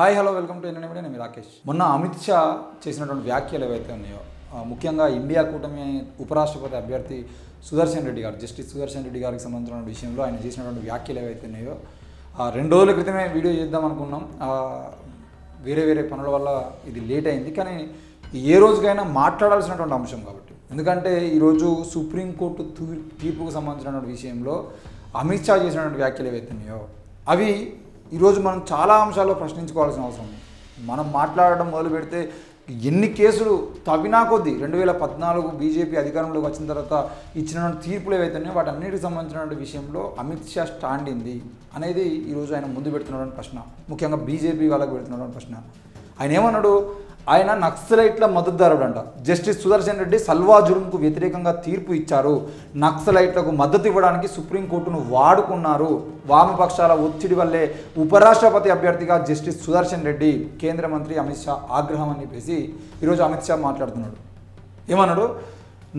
Hi hello welcome to NN నేను మీ రాకేష్. మొన్న అమిత్ షా చేసినటువంటి వ్యాఖ్యలు ఏవైతే ఉన్నాయో ముఖ్యంగా ఇండియా కూటమి ఉపరాష్ట్రపతి అభ్యర్థి సుదర్శన్ రెడ్డి గారు జస్టిస్ సుదర్శన్ రెడ్డి గారికి సంబంధించిన విషయంలో ఆయన చేసినటువంటి వ్యాఖ్యలు ఏవైతే ఉన్నాయో ఆ, రెండు రోజుల క్రితమే వీడియో చేద్దాం అనుకున్నాం. వేరే వేరే పనుల వల్ల ఇది లేట్ అయింది. కానీ ఏ రోజుకైనా మాట్లాడాల్సినటువంటి అంశం కాబట్టి. ఎందుకంటే ఈరోజు సుప్రీంకోర్టు తీర్పుకు సంబంధించినటువంటి విషయంలో అమిత్ షా చేసినటువంటి వ్యాఖ్యలు ఏవైతే ఉన్నాయో అవి ఈరోజు మనం చాలా అంశాల్లో ప్రశ్నించుకోవాల్సిన అవసరం ఉంది. మనం మాట్లాడడం మొదలు పెడితే ఎన్ని కేసులు తవ్వినా కొద్దీ రెండు వేల పద్నాలుగు బీజేపీ అధికారంలోకి వచ్చిన తర్వాత ఇచ్చిన తీర్పులు ఏవైతున్నాయో వాటి అన్నిటికి సంబంధించినటువంటి విషయంలో అమిత్ షా స్టాండ్ ఏంది అనేది ఈరోజు ఆయన ముందు పెడుతున్నటువంటి ప్రశ్న. ముఖ్యంగా బీజేపీ వాళ్ళకి పెడుతున్నటువంటి ప్రశ్న. ఆయన ఏమన్నాడు? ఆయన నక్సలైట్ల మద్దతుదారుడు అంట జస్టిస్ సుదర్శన్ రెడ్డి సల్వా జురుంకు వ్యతిరేకంగా తీర్పు ఇచ్చారు. నక్సలైట్లకు మద్దతు ఇవ్వడానికి సుప్రీంకోర్టును వాడుకున్నారు. వామపక్షాల ఒత్తిడి వల్లే ఉపరాష్ట్రపతి అభ్యర్థిగా జస్టిస్ సుదర్శన్ రెడ్డి కేంద్ర మంత్రి అమిత్ షా ఆగ్రహం అని చెప్పేసి ఈరోజు అమిత్ షా మాట్లాడుతున్నాడు. ఏమన్నాడు?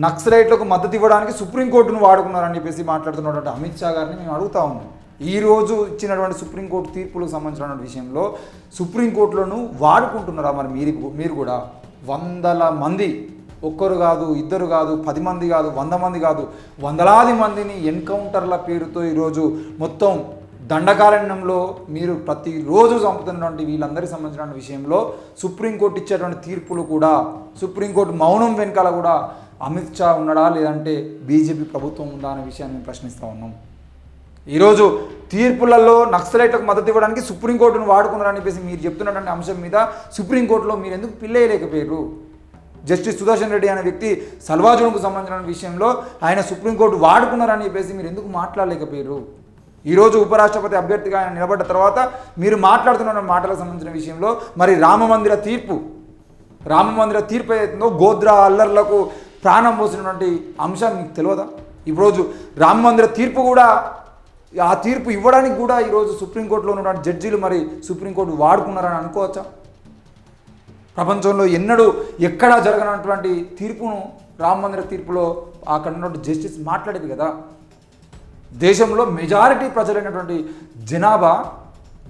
నక్సలైట్లకు మద్దతు ఇవ్వడానికి సుప్రీంకోర్టును వాడుకున్నారని చెప్పేసి మాట్లాడుతున్నాడు అంటే అమిత్ షా గారిని. మేము అడుగుతా ఉన్నాం. ఈరోజు ఇచ్చినటువంటి సుప్రీంకోర్టు తీర్పులకు సంబంధించినటువంటి విషయంలో సుప్రీంకోర్టులను వాడుకుంటున్నారా మరి మీరు మీరు కూడా? వందల మంది. ఒక్కరు కాదు ఇద్దరు కాదు పది మంది కాదు వంద మంది కాదు వందలాది మందిని ఎన్కౌంటర్ల పేరుతో ఈరోజు మొత్తం దండకారణ్యంలో మీరు ప్రతిరోజు చంపుతున్నటువంటి వీళ్ళందరికీ సంబంధించిన విషయంలో సుప్రీంకోర్టు ఇచ్చేటువంటి తీర్పులు కూడా సుప్రీంకోర్టు మౌనం వెనకాల కూడా అమిత్ షా ఉన్నాడా లేదంటే బీజేపీ ప్రభుత్వం ఉందా అనే విషయాన్ని ప్రశ్నిస్తూ ఉన్నాం. ఈరోజు తీర్పులలో నక్సలైట్లకు మద్దతు ఇవ్వడానికి సుప్రీంకోర్టును వాడుకున్నారని చెప్పేసి మీరు చెప్తున్నటువంటి అంశం మీద సుప్రీంకోర్టులో మీరు ఎందుకు పిల్లేయలేకపోయారు జస్టిస్ సుదర్శన్ రెడ్డి అనే వ్యక్తి సల్వాజుడుకు సంబంధించిన విషయంలో ఆయన సుప్రీంకోర్టు వాడుకున్నారని చెప్పేసి మీరు ఎందుకు మాట్లాడలేకపోయారు? ఈరోజు ఉపరాష్ట్రపతి అభ్యర్థిగా ఆయన నిలబడ్డ తర్వాత మీరు మాట్లాడుతున్న మాటలకు సంబంధించిన విషయంలో మరి రామ మందిర తీర్పు రామ మందిర తీర్పు ఏదైతుందో గోద్రా అల్లర్లకు ప్రాణం పోసినటువంటి అంశం మీకు తెలియదా? ఈరోజు రామ మందిర తీర్పు కూడా ఆ తీర్పు ఇవ్వడానికి కూడా ఈరోజు సుప్రీంకోర్టులో ఉన్నటువంటి జడ్జీలు మరి సుప్రీంకోర్టు వాడుకున్నారని అనుకోవచ్చా? ప్రపంచంలో ఎన్నడూ ఎక్కడా జరగనటువంటి తీర్పును రామ మందిర తీర్పులో అక్కడ ఉన్నటువంటి జస్టిస్ మాట్లాడేది కదా. దేశంలో మెజారిటీ ప్రజలైనటువంటి జనాభా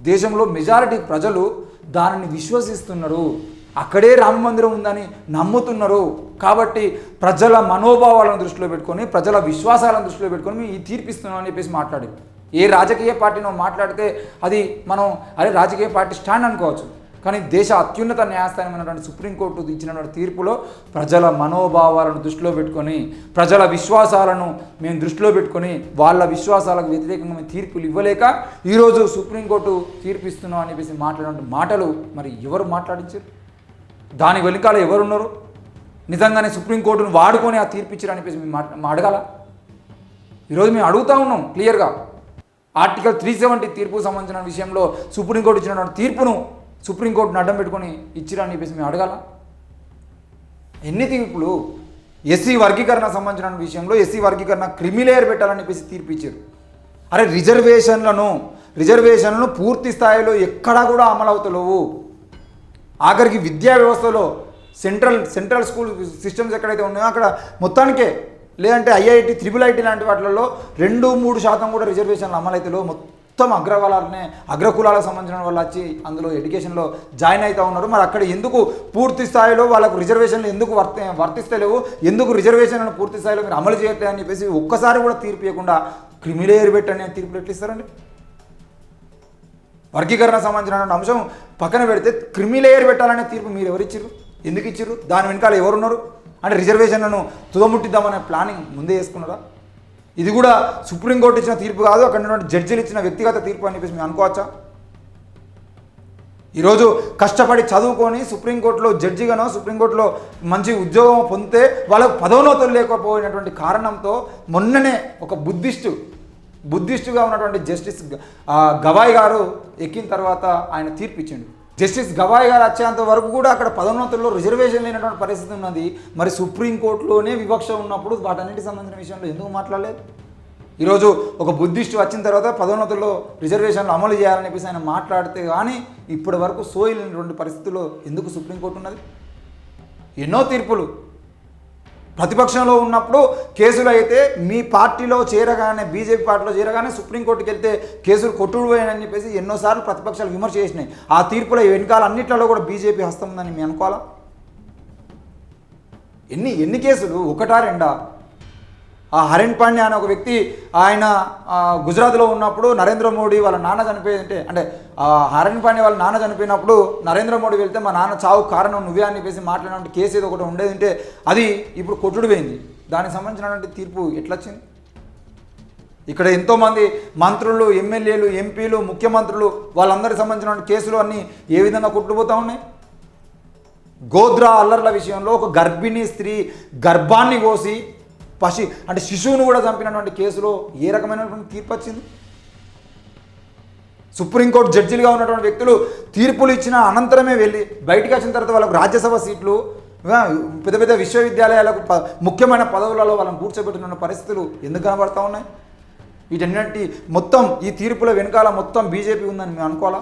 దేశంలో మెజారిటీ ప్రజలు దానిని విశ్వసిస్తున్నారు. అక్కడే రామ మందిరం ఉందని నమ్ముతున్నారు. కాబట్టి ప్రజల మనోభావాలను దృష్టిలో పెట్టుకొని ప్రజల విశ్వాసాలను దృష్టిలో పెట్టుకొని మేము ఈ తీర్పిస్తున్నాం అని చెప్పేసి మాట్లాడి ఏ రాజకీయ పార్టీనో మాట్లాడితే అది మనం అరే రాజకీయ పార్టీ స్టాండ్ అనుకోవచ్చు. కానీ దేశ అత్యున్నత న్యాయస్థానమైనటువంటి సుప్రీంకోర్టు ఇచ్చినటువంటి తీర్పులో ప్రజల మనోభావాలను దృష్టిలో పెట్టుకొని ప్రజల విశ్వాసాలను మేము దృష్టిలో పెట్టుకొని వాళ్ళ విశ్వాసాలకు వ్యతిరేకంగా మేము తీర్పులు ఇవ్వలేక ఈరోజు సుప్రీంకోర్టు తీర్పు ఇస్తున్నాం అని చెప్పేసి మాట్లాడిన మాటలు మరి ఎవరు మాట్లాడించారు? దాని వెనుకాల ఎవరున్నారు? నిజంగానే సుప్రీంకోర్టును వాడుకొని ఆ తీర్పు ఇచ్చారు చెప్పేసి మేము మా అడగాల ఈరోజు మేము అడుగుతా ఉన్నాం క్లియర్గా. ఆర్టికల్ త్రీ సెవెంటీ తీర్పు సంబంధించిన విషయంలో సుప్రీంకోర్టు ఇచ్చినటువంటి తీర్పును సుప్రీంకోర్టును అడ్డం పెట్టుకొని ఇచ్చిరా అని చెప్పేసి మేము అడగాల? ఎన్ని తీర్పులు? ఎస్సీ వర్గీకరణ సంబంధించిన విషయంలో ఎస్సీ వర్గీకరణ క్రిమిలేయర్ పెట్టాలని చెప్పేసి తీర్పు ఇచ్చారు అరే రిజర్వేషన్లను రిజర్వేషన్లను పూర్తి స్థాయిలో ఎక్కడా కూడా అమలవుతలేవు. ఆఖరికి విద్యా వ్యవస్థలో సెంట్రల్ సెంట్రల్ స్కూల్ సిస్టమ్స్ ఎక్కడైతే ఉన్నాయో అక్కడ మొత్తానికే లేదంటే ఐఐటి త్రిబుల్ ఐటీ లాంటి వాటిలలో రెండు మూడు శాతం కూడా రిజర్వేషన్లు అమలైతేలో మొత్తం అగ్రవాళ్ళనే అగ్రకులాలకు సంబంధించిన వాళ్ళు వచ్చి అందులో ఎడ్యుకేషన్లో జాయిన్ అవుతూ ఉన్నారు. మరి అక్కడ ఎందుకు పూర్తి స్థాయిలో వాళ్ళకు రిజర్వేషన్లు ఎందుకు వర్తి వర్తిస్తలేవు? ఎందుకు రిజర్వేషన్లను పూర్తి స్థాయిలో మీరు అమలు చేయట్లేదని అని చెప్పేసి ఒక్కసారి కూడా తీర్పు ఇవ్వకుండా క్రిమిలేయర్ పెట్టని తీర్పులు ఎట్లిస్తారండి? వర్గీకరణ సంబంధించిన అంశం పక్కన పెడితే క్రిమిలేయర్ పెట్టాలనే తీర్పు మీరు ఎవరిచ్చారు ఎందుకు ఇచ్చారు దాని వెనకాల ఎవరున్నారు? అంటే రిజర్వేషన్లను తుదముట్టిద్దామనే ప్లానింగ్ ముందే వేసుకున్నారా ఇది కూడా సుప్రీంకోర్టు ఇచ్చిన తీర్పు కాదు అక్కడ ఉన్నటువంటి జడ్జిలు ఇచ్చిన వ్యక్తిగత తీర్పు అని చెప్పేసి మేము అనుకోవచ్చా? ఈరోజు కష్టపడి చదువుకొని సుప్రీంకోర్టులో జడ్జిగానో సుప్రీంకోర్టులో మంచి ఉద్యోగం పొందితే వాళ్ళకు పదోన్నతులు లేకపోయినటువంటి కారణంతో మొన్ననే ఒక బుద్ధిస్టు బుద్ధిస్టుగా ఉన్నటువంటి జస్టిస్ గవాయ్ గారు ఎక్కిన తర్వాత ఆయన తీర్పు ఇచ్చిండు. జస్టిస్ గవాయ్ గారు వచ్చేంత వరకు కూడా అక్కడ పదోన్నతుల్లో రిజర్వేషన్ లేనటువంటి పరిస్థితి ఉన్నది. మరి సుప్రీంకోర్టులోనే వివక్ష ఉన్నప్పుడు వాటన్నిటికి సంబంధించిన విషయంలో ఎందుకు మాట్లాడలేదు? ఈరోజు ఒక బుద్ధిస్టు వచ్చిన తర్వాత పదోన్నతుల్లో రిజర్వేషన్లు అమలు చేయాలని చెప్పేసి ఆయన మాట్లాడితే కానీ ఇప్పటి వరకు సోయలేనటువంటి పరిస్థితుల్లో ఎందుకు సుప్రీంకోర్టు ఉన్నది? ఎన్నో తీర్పులు ప్రతిపక్షంలో ఉన్నప్పుడు కేసులు అయితే మీ పార్టీలో చేరగానే బీజేపీ పార్టీలో చేరగానే సుప్రీంకోర్టుకి వెళ్తే కేసులు కొట్టుడుపోయాయని చెప్పేసి ఎన్నోసార్లు ప్రతిపక్షాలు విమర్శ చేసినాయి. ఆ తీర్పుల వెనకాల అన్నిట్లలో కూడా బీజేపీ హస్తం ఉందని మీ అనుకోవాలా? ఎన్ని ఎన్ని కేసులు? ఒకటా రెండా? ఆ హరణ్ పాండ్య అనే ఒక వ్యక్తి ఆయన గుజరాత్లో ఉన్నప్పుడు నరేంద్ర మోడీ వాళ్ళ నాన్న చనిపోయింటే అంటే ఆ హరణ్ పాండ్య వాళ్ళ నాన్న చనిపోయినప్పుడు నరేంద్ర మోడీ వెళ్తే మా నాన్న చావు కారణం నువ్వే అని చెప్పేసి మాట్లాడినటువంటి కేసు ఏదో ఒకటి ఉండేది అంటే అది ఇప్పుడు కొట్టుడు పోయింది దానికి సంబంధించినటువంటి తీర్పు ఎట్లా వచ్చింది ఇక్కడ ఎంతోమంది మంత్రులు ఎమ్మెల్యేలు ఎంపీలు ముఖ్యమంత్రులు వాళ్ళందరికి సంబంధించిన కేసులు అన్నీ ఏ విధంగా కొట్టుకుపోతూ ఉన్నాయి? గోద్రా అల్లర్ల విషయంలో ఒక గర్భిణీ స్త్రీ గర్భాన్ని కోసి పసి అంటే శిశువును కూడా చంపినటువంటి కేసులో ఏ రకమైనటువంటి తీర్పు వచ్చింది? సుప్రీంకోర్టు జడ్జిలుగా ఉన్నటువంటి వ్యక్తులు తీర్పులు ఇచ్చిన అనంతరమే వెళ్ళి బయటికి వచ్చిన తర్వాత వాళ్ళకు రాజ్యసభ సీట్లు పెద్ద పెద్ద విశ్వవిద్యాలయాలకు ప ముఖ్యమైన పదవులలో వాళ్ళని కూర్చోబెట్టిన పరిస్థితులు ఎందుకు కనబడతా ఉన్నాయి? వీటన్నిటి మొత్తం ఈ తీర్పుల వెనకాల మొత్తం బీజేపీ ఉందని మేము అనుకోవాలా?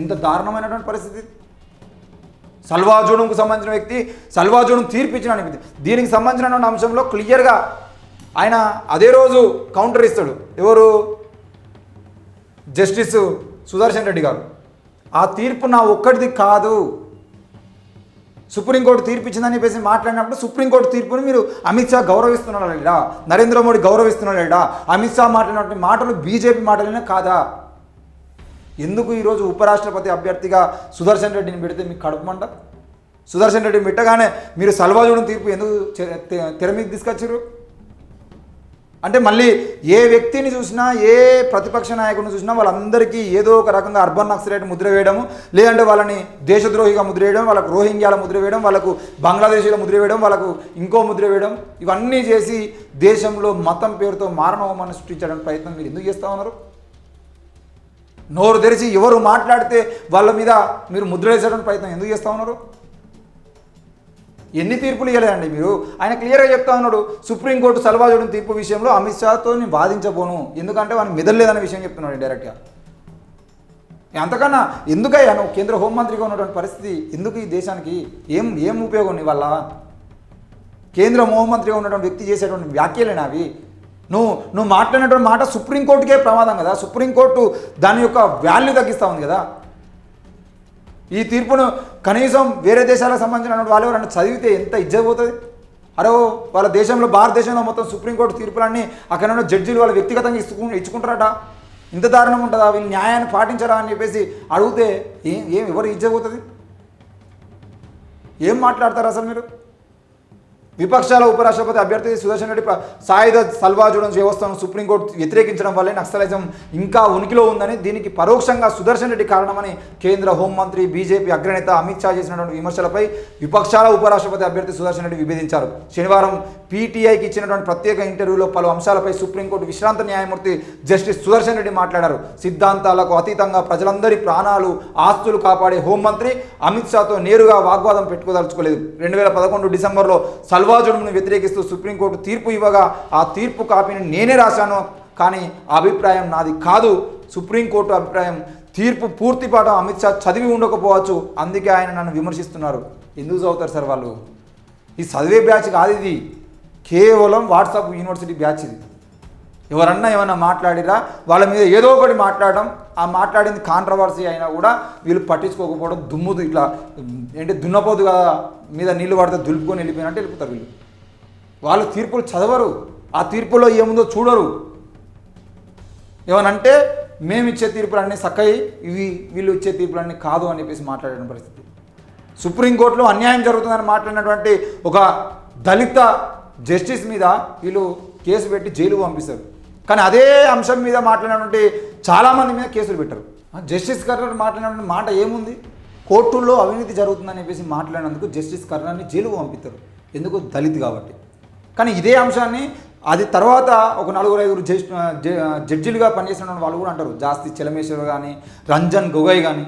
ఎంత దారుణమైనటువంటి పరిస్థితి? సల్వాజుడుకు సంబంధించిన వ్యక్తి సల్వాజుడు తీర్పు వ్యక్తి. దీనికి సంబంధించిన అంశంలో క్లియర్గా ఆయన అదే రోజు కౌంటర్ ఇస్తాడు. ఎవరు? జస్టిస్ సుదర్శన్ రెడ్డి గారు. ఆ తీర్పు నా ఒక్కటిది కాదు. సుప్రీంకోర్టు తీర్పు ఇచ్చిందని చెప్పేసి మాట్లాడినప్పుడు సుప్రీంకోర్టు తీర్పుని మీరు అమిత్ షా గౌరవిస్తున్నాడా నరేంద్ర మోడీ గౌరవిస్తున్నాడా అమిత్ షా మాట్లాడినటువంటి మాటలు బీజేపీ మాటలనే కాదా? ఎందుకు ఈరోజు ఉపరాష్ట్రపతి అభ్యర్థిగా సుదర్శన్ రెడ్డిని పెడితే మీకు కడుపుమంట సుదర్శన్ రెడ్డిని పెట్టగానే మీరు సల్వాజుడిని తీర్పు ఎందుకు చె- తెర మీకు తీసుకొచ్చారు అంటే మళ్ళీ ఏ వ్యక్తిని చూసినా ఏ ప్రతిపక్ష నాయకుడిని చూసినా వాళ్ళందరికీ ఏదో ఒక రకంగా అర్బన్ నక్సలైట్ ముద్ర వేయడము లేదంటే వాళ్ళని దేశద్రోహిగా ముద్ర వేయడం వాళ్ళకు రోహింగ్యాల ముద్ర వేయడం వాళ్ళకు బంగ్లాదేశీల ముద్ర వేయడం వాళ్ళకు ఇంకో ముద్ర వేయడం ఇవన్నీ చేసి దేశంలో మతం పేరుతో మారణహోమాన్ని సృష్టించడానికి ప్రయత్నం మీరు ఎందుకు చేస్తూ ఉన్నారు? నోరు తెరిచి ఎవరు మాట్లాడితే వాళ్ళ మీద మీరు ముద్ర వేసేటువంటి ప్రయత్నం ఎందుకు చేస్తూ ఉన్నారు? ఎన్ని తీర్పులు ఇవ్వలేదండి మీరు. ఆయన క్లియర్గా చెప్తా ఉన్నాడు సుప్రీంకోర్టు సలవాజుడిన తీర్పు విషయంలో అమిత్ షాతో నేను వాదించబోను. ఎందుకంటే వాడిని మెదలేదనే విషయం చెప్తున్నాడు డైరెక్ట్గా. అంతకన్నా ఎందుకయ్యా నువ్వు కేంద్ర హోంమంత్రిగా ఉన్నటువంటి పరిస్థితి? ఎందుకు ఈ దేశానికి? ఏం ఏం ఉపయోగం నీ వల్ల? కేంద్ర హోంమంత్రిగా ఉన్నటువంటి వ్యక్తి చేసేటువంటి వ్యాఖ్యలేనా అవి నువ్వు నువ్వు మాట్లాడినటువంటి మాట సుప్రీంకోర్టుకే ప్రమాదం కదా. సుప్రీంకోర్టు దాని యొక్క వాల్యూ తగ్గిస్తూ ఉంది కదా. ఈ తీర్పును కనీసం వేరే దేశాలకు సంబంధించిన వాళ్ళు ఎవరైనా చదివితే ఎంత ఇజ్జత పోతుంది? అరే వాళ్ళ దేశంలో భారతదేశంలో మొత్తం సుప్రీంకోర్టు తీర్పులన్నీ అక్కడ ఉన్న జడ్జిలు వాళ్ళ వ్యక్తిగతంగా ఇచ్చుకు ఇచ్చుకుంటారట. ఇంత దారుణం ఉంటుందా? వీళ్ళు న్యాయాన్ని పాటించరా అని చెప్పేసి అడిగితే ఏం ఏం ఎవరు ఇజ్జత పోతుంది? ఏం మాట్లాడతారు అసలు మీరు? విపక్షాల ఉపరాష్ట్రపతి అభ్యర్థి సుదర్శన్ రెడ్డి ప్ర- సాయుధ సల్వాజుడం వ్యవస్థను సుప్రీంకోర్టు వ్యతిరేకించడం వల్లే నక్సలిజం ఇంకా ఉనికిలో ఉందని దీనికి పరోక్షంగా సుదర్శన్ రెడ్డి కారణమని కేంద్ర హోంమంత్రి బీజేపీ అగ్రనేత అమిత్ షా చేసినటువంటి విమర్శలపై విపక్షాల ఉపరాష్ట్రపతి అభ్యర్థి సుదర్శన్ రెడ్డి విభేదించారు. శనివారం పీటీఐకి ఇచ్చినటువంటి ప్రత్యేక ఇంటర్వ్యూలో పలు అంశాలపై సుప్రీంకోర్టు విశ్రాంత న్యాయమూర్తి జస్టిస్ సుదర్శన్ రెడ్డి మాట్లాడారు. సిద్ధాంతాలకు అతీతంగా ప్రజలందరి ప్రాణాలు ఆస్తులు కాపాడే హోంమంత్రి అమిత్ షాతో నేరుగా వాగ్వాదం పెట్టుకోదలుచుకోలేదు. రెండు వేల పదకొండు డిసెంబర్లో సల్వాజుడును వ్యతిరేకిస్తూ సుప్రీంకోర్టు తీర్పు ఇవ్వగా ఆ తీర్పు కాపీని నేనే రాశాను. కానీ అభిప్రాయం నాది కాదు. సుప్రీంకోర్టు అభిప్రాయం తీర్పు పూర్తి పాఠం అమిత్ షా చదివి ఉండకపోవచ్చు. అందుకే ఆయన నన్ను విమర్శిస్తున్నారు. ఎందుకు చదువుతారు సార్ వాళ్ళు? ఈ చదివే బ్యాచ్ కాదు ఇది. కేవలం వాట్సాప్ యూనివర్సిటీ బ్యాచ్ ఇది. ఎవరన్నా ఏమన్నా మాట్లాడిరా వాళ్ళ మీద ఏదో ఒకటి మాట్లాడడం ఆ మాట్లాడింది కాంట్రవర్సీ అయినా కూడా వీళ్ళు పట్టించుకోకపోవడం దుమ్ము ఇట్లా ఏంటి దున్నపోదు కదా మీద నీళ్ళు పడితే దులుపుకొని వెళ్ళిపోయినట్టు వెళ్ళిపోతారు వీళ్ళు. వాళ్ళు తీర్పులు చదవరు. ఆ తీర్పులో ఏముందో చూడరు. ఏమనంటే మేము ఇచ్చే తీర్పులన్నీ సక్కయి ఇవి వీళ్ళు ఇచ్చే తీర్పులన్నీ కాదు అని చెప్పేసి మాట్లాడిన పరిస్థితి. సుప్రీంకోర్టులో అన్యాయం జరుగుతుందని మాట్లాడినటువంటి ఒక దళిత జస్టిస్ మీద వీళ్ళు కేసు పెట్టి జైలుకు పంపిస్తారు. కానీ అదే అంశం మీద మాట్లాడినటువంటి చాలామంది మీద కేసులు పెట్టారు. ఆ జస్టిస్ కర్నర్ మాట్లాడినటువంటి మాట ఏముంది? కోర్టుల్లో అవినీతి జరుగుతుందని చెప్పేసి మాట్లాడినందుకు జస్టిస్ కర్నర్ని జైలుకు పంపిస్తారు. ఎందుకు? దళిత్ కాబట్టి. కానీ ఇదే అంశాన్ని అది తర్వాత ఒక నలుగురు ఐదుగురు జడ్జి జడ్జిలుగా పనిచేసిన వాళ్ళు కూడా అంటారు. జాస్తి చెలమేశ్వర్ కానీ రంజన్ గొగోయ్ కానీ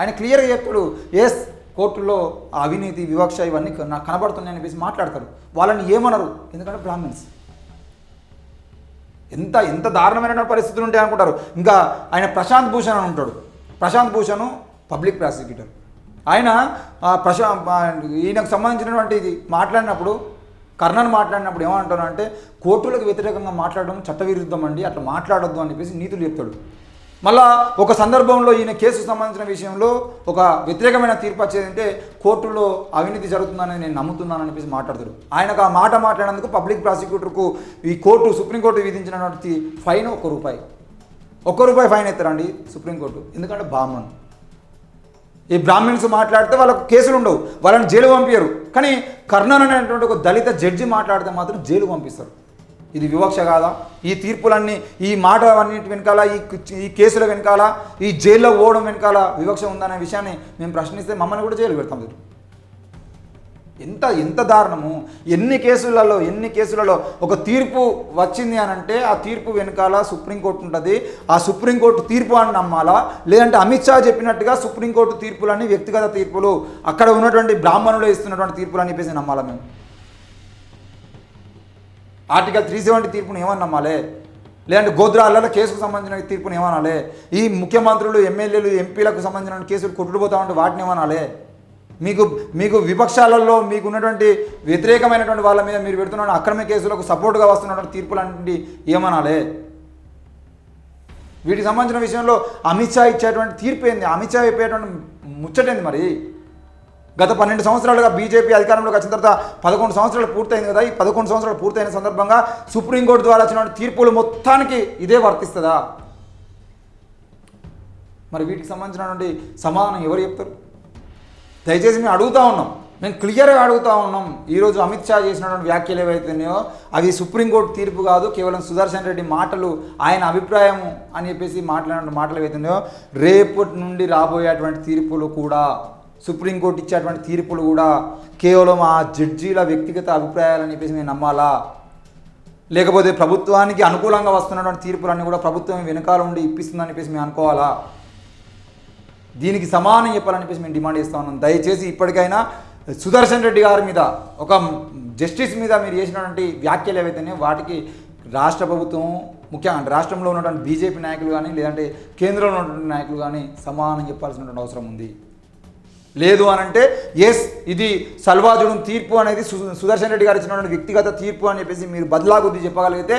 ఆయన క్లియర్గా చెప్తాడు. ఎస్ కోర్టులో అవినీతి వివక్ష ఇవన్నీ నాకు కనబడుతున్నాయని చెప్పేసి మాట్లాడతారు. వాళ్ళని ఏమనరు. ఎందుకంటే బ్రాహ్మిన్స్ ఎంత ఎంత దారుణమైన పరిస్థితులు ఉంటాయి అనుకుంటారు. ఇంకా ఆయన ప్రశాంత్ భూషణ్ అని ఉంటాడు. Prashant Bhushan public prosecutor. ఆయన ప్రశా ఈయనకు సంబంధించినటువంటి ఇది మాట్లాడినప్పుడు కర్ణన్ మాట్లాడినప్పుడు ఏమంటారు అంటే కోర్టులకు వ్యతిరేకంగా మాట్లాడడం చట్టవిరుద్ధం అండి. అట్లా మాట్లాడొద్దు అని చెప్పేసి నీతులు చెప్తాడు. మళ్ళా ఒక సందర్భంలో ఈయన కేసు సంబంధించిన విషయంలో ఒక వ్యతిరేకమైన తీర్పు వచ్చేదంటే కోర్టులో అవినీతి జరుగుతుందని నేను నమ్ముతున్నాను అనిపించి మాట్లాడతాడు ఆయనకు ఆ మాట మాట్లాడేందుకు పబ్లిక్ ప్రాసిక్యూటర్కు ఈ కోర్టు సుప్రీంకోర్టు విధించినటువంటి ఫైన్ ఒక రూపాయి. ఒక్క రూపాయి ఫైన్ ఎత్తారండి సుప్రీంకోర్టు. ఎందుకంటే బ్రాహ్మణ్. ఈ బ్రాహ్మిన్స్ మాట్లాడితే వాళ్ళకు కేసులు ఉండవు. వాళ్ళని జైలు పంపించరు కానీ కర్ణన్ అనేటువంటి ఒక దళిత జడ్జి మాట్లాడితే మాత్రం జైలు పంపిస్తారు. ఇది వివక్ష కాదా? ఈ తీర్పులన్నీ ఈ మాట అన్నిటి వెనకాల ఈ ఈ కేసుల వెనకాల ఈ జైల్లో పోవడం వెనకాల వివక్ష ఉందనే విషయాన్ని మేము ప్రశ్నిస్తే మమ్మల్ని కూడా జైలు పెడతాం మీరు. ఎంత ఎంత దారుణము? ఎన్ని కేసులలో ఎన్ని కేసులలో ఒక తీర్పు వచ్చింది అని అంటే ఆ తీర్పు వెనకాల సుప్రీంకోర్టు ఉంటుంది. ఆ సుప్రీంకోర్టు తీర్పు అని నమ్మాలా? లేదంటే అమిత్ షా చెప్పినట్టుగా సుప్రీంకోర్టు తీర్పులని వ్యక్తిగత తీర్పులు. అక్కడ ఉన్నటువంటి బ్రాహ్మణులు ఇస్తున్నటువంటి తీర్పులు అని చెప్పేసి నమ్మాలా మేము? ఆర్టికల్ త్రీ సెవెంటీ తీర్పును ఏమన్నామాలే లేదంటే గోద్రాలలో కేసుకు సంబంధించిన తీర్పును ఏమనాలే ఈ ముఖ్యమంత్రులు ఎమ్మెల్యేలు ఎంపీలకు సంబంధించిన కేసులు కొట్టుకుపోతా ఉంటే వాటిని ఏమనాలే మీకు మీకు విపక్షాలలో మీకు ఉన్నటువంటి వ్యతిరేకమైనటువంటి వాళ్ళ మీద మీరు పెడుతున్న అక్రమ కేసులకు సపోర్ట్గా వస్తున్నటువంటి తీర్పులు అంటే ఏమనాలే వీటికి సంబంధించిన విషయంలో అమిత్ షా ఇచ్చేటువంటి తీర్పు ఏంది? అమిత్ షా చెప్పేటువంటి ముచ్చటేంది మరి? గత పన్నెండు సంవత్సరాలుగా బీజేపీ అధికారంలోకి వచ్చిన తర్వాత పదకొండు సంవత్సరాలు పూర్తయింది కదా ఈ పదకొండు సంవత్సరాలు పూర్తయిన సందర్భంగా సుప్రీంకోర్టు ద్వారా వచ్చిన తీర్పులు మొత్తానికి ఇదే వర్తిస్తుందా? మరి వీటికి సంబంధించినటువంటి సమాధానం ఎవరు చెప్తారు? దయచేసి మేము అడుగుతా ఉన్నాం. మేము క్లియర్గా అడుగుతా ఉన్నాం. ఈరోజు అమిత్ షా చేసినటువంటి వ్యాఖ్యలు ఏవైతున్నాయో అవి సుప్రీంకోర్టు తీర్పు కాదు కేవలం సుదర్శన్ రెడ్డి మాటలు ఆయన అభిప్రాయం అని చెప్పేసి మాట్లాడిన మాటలు ఏవైతున్నాయో రేపటి నుండి రాబోయేటువంటి తీర్పులు కూడా సుప్రీంకోర్టు ఇచ్చేటువంటి తీర్పులు కూడా కేవలం ఆ జడ్జీల వ్యక్తిగత అభిప్రాయాలని చెప్పేసి మేము నమ్మాలా? లేకపోతే ప్రభుత్వానికి అనుకూలంగా వస్తున్నటువంటి తీర్పులన్నీ కూడా ప్రభుత్వం వెనకాల ఉండి ఇప్పిస్తుందని చెప్పేసి మేము అనుకోవాలా? దీనికి సమానం చెప్పాలని చెప్పేసి మేము డిమాండ్ చేస్తా ఉన్నాం. దయచేసి ఇప్పటికైనా సుదర్శన్ రెడ్డి గారి మీద ఒక జస్టిస్ మీద మీరు చేసినటువంటి వ్యాఖ్యలు ఏవైతేనే వాటికి రాష్ట్ర ప్రభుత్వం ముఖ్యంగా రాష్ట్రంలో ఉన్నటువంటి బీజేపీ నాయకులు కానీ లేదంటే కేంద్రంలో ఉన్నటువంటి నాయకులు కానీ సమానం చెప్పాల్సినటువంటి అవసరం ఉంది. లేదు అని అంటే ఎస్ ఇది సల్వాజుడు తీర్పు అనేది సు- సుదర్శన్ రెడ్డి గారు ఇచ్చినటువంటి వ్యక్తిగత తీర్పు అని చెప్పేసి మీరు బదలాగుద్ది చెప్పగలిగితే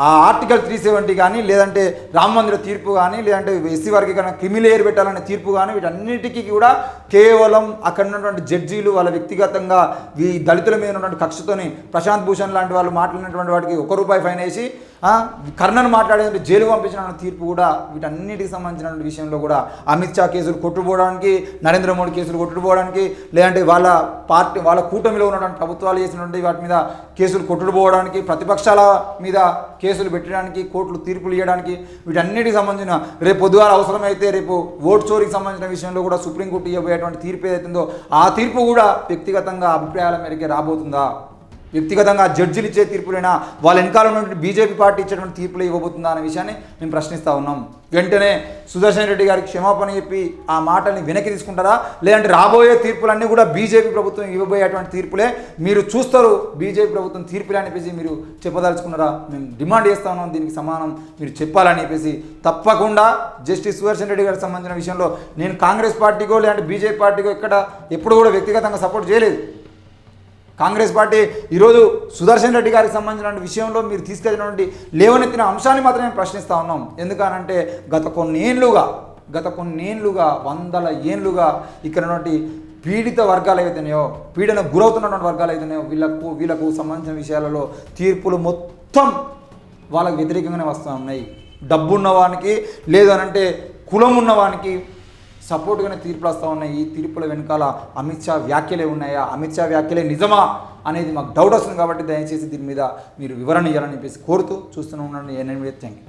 ఆ ఆర్టికల్ త్రీ సెవెంటీ కానీ లేదంటే రామ మందిర తీర్పు కానీ లేదంటే ఎస్సీ వర్గీకరణ క్రిమిలేయర్ పెట్టాలనే తీర్పు కానీ వీటన్నిటికీ కూడా కేవలం అక్కడ ఉన్నటువంటి జడ్జీలు వాళ్ళ వ్యక్తిగతంగా ఈ దళితుల మీద ఉన్నటువంటి కక్షతోని ప్రశాంత్ భూషణ్ లాంటి వాళ్ళు మాట్లాడినటువంటి వాటికి ఒక రూపాయి ఫైన్ వేసి కర్ణను కర్ణన్ జైలు పంపించిన తీర్పు కూడా వీటన్నిటికి సంబంధించినటువంటి విషయంలో కూడా అమిత్ షా కేసులు కొట్టుకుపోవడానికి నరేంద్ర మోడీ కేసులు కొట్టుకుపోవడానికి లేదంటే వాళ్ళ పార్టీ వాళ్ళ కూటమిలో ఉన్నటువంటి ప్రభుత్వాలు చేసినటువంటి వాటి మీద కేసులు కొట్టుకుపోవడానికి ప్రతిపక్షాల మీద కేసులు పెట్టడానికి కోర్టులు తీర్పులు ఇవ్వడానికి వీటన్నిటికి సంబంధించిన రేపు పొద్దుగాల అవసరమైతే రేపు ఓట్ చోరీకి సంబంధించిన విషయంలో కూడా సుప్రీంకోర్టు ఇవ్వబోయేటువంటి తీర్పు ఏదైతుందో ఆ తీర్పు కూడా వ్యక్తిగతంగా అభిప్రాయాల మేరకే రాబోతుందా? వ్యక్తిగతంగా జడ్జిలు ఇచ్చే తీర్పులైనా వాళ్ళ వెనకాల ఉన్నటువంటి బీజేపీ పార్టీ ఇచ్చేటువంటి తీర్పులు ఇవ్వబోతుందా అనే విషయాన్ని మేము ప్రశ్నిస్తూ ఉన్నాం. వెంటనే సుదర్శన్ రెడ్డి గారికి క్షమాపణ చెప్పి ఆ మాటల్ని వెనక్కి తీసుకుంటారా? లేదంటే రాబోయే తీర్పులన్నీ కూడా బీజేపీ ప్రభుత్వం ఇవ్వబోయేటువంటి తీర్పులే? మీరు చూస్తారు బీజేపీ ప్రభుత్వం తీర్పులే అని చెప్పేసి మీరు చెప్పదలుచుకున్నారా? మేము డిమాండ్ చేస్తా ఉన్నాం దీనికి సమానం మీరు చెప్పాలని చెప్పేసి. తప్పకుండా జస్టిస్ సుదర్శన్ రెడ్డి గారికి సంబంధించిన విషయంలో నేను కాంగ్రెస్ పార్టీకో లేదంటే బీజేపీ పార్టీకో ఇక్కడ ఎప్పుడు కూడా వ్యక్తిగతంగా సపోర్ట్ చేయలేదు. కాంగ్రెస్ పార్టీ ఈరోజు సుదర్శన్ రెడ్డి గారికి సంబంధించిన విషయంలో మీరు తీసుకెళ్ళినటువంటి లేవనెత్తిన అంశాన్ని మాత్రమే ప్రశ్నిస్తూ ఉన్నాం. ఎందుకనంటే గత కొన్నేళ్ళుగా గత కొన్నేళ్ళుగా వందల ఏళ్ళుగా ఇక్కడ పీడిత వర్గాలు ఏవైతున్నాయో పీడన గురవుతున్నటువంటి వర్గాలు అయితేనేయో వీళ్ళకు వీళ్ళకు సంబంధించిన విషయాలలో తీర్పులు మొత్తం వాళ్ళకు వ్యతిరేకంగానే వస్తూ ఉన్నాయి. డబ్బు ఉన్నవానికి లేదనంటే కులం ఉన్నవానికి సపోర్ట్గానే తీర్పులు వస్తూ ఉన్నాయి. ఈ తీర్పుల వెనకాల అమిత్ షా వ్యాఖ్యలే ఉన్నాయా? అమిత్ షా వ్యాఖ్యలే నిజమా? అనేది మాకు డౌట్ వస్తుంది కాబట్టి దయచేసి దీని మీద మీరు వివరణ ఇవ్వాలని చెప్పేసి కోరుతూ చూస్తూనే ఉండండి. నేను థ్యాంక్ యూ.